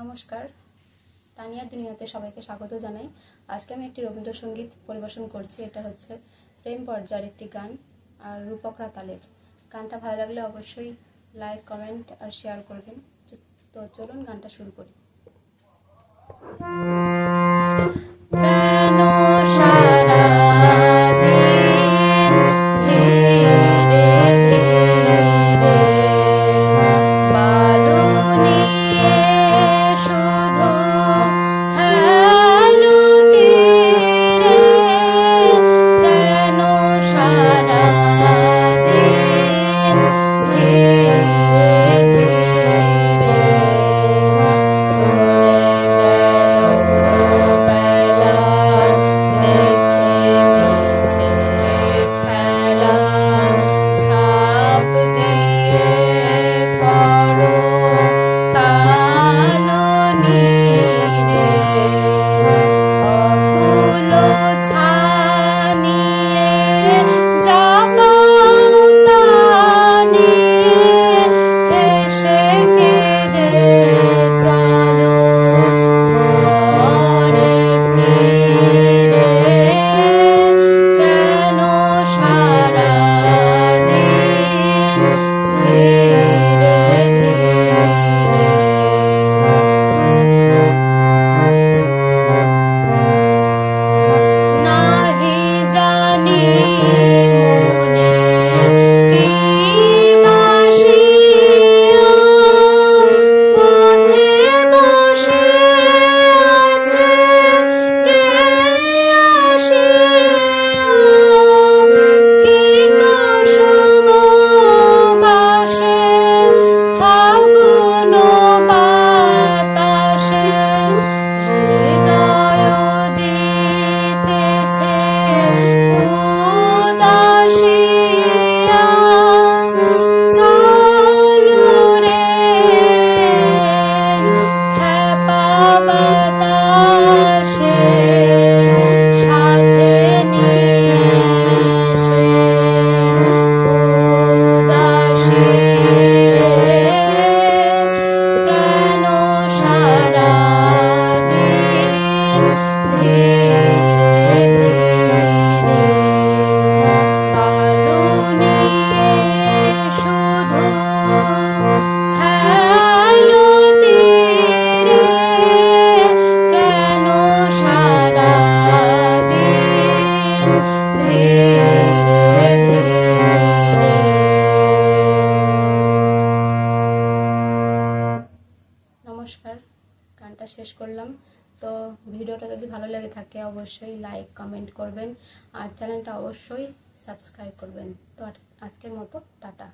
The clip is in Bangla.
নমস্কার। তানিয়া দুনিয়াতে সবাইকে স্বাগত জানাই। আজকে আমি একটি রবীন্দ্রসঙ্গীত পরিবেশন করছি। এটা হচ্ছে প্রেম পর্যায়ের একটি গান আর রূপকরা তালের গানটা ভালো লাগলে অবশ্যই লাইক কমেন্ট আর শেয়ার করবেন। তো চলুন গানটা শুরু করি। শেষ করলাম। তো ভিডিওটা যদি ভালো লেগে থাকে, অবশ্যই লাইক কমেন্ট করবেন। আর চ্যানেলটা অবশ্যই সাবস্ক্রাইব করবেন। তো আজকের মতো, টাটা।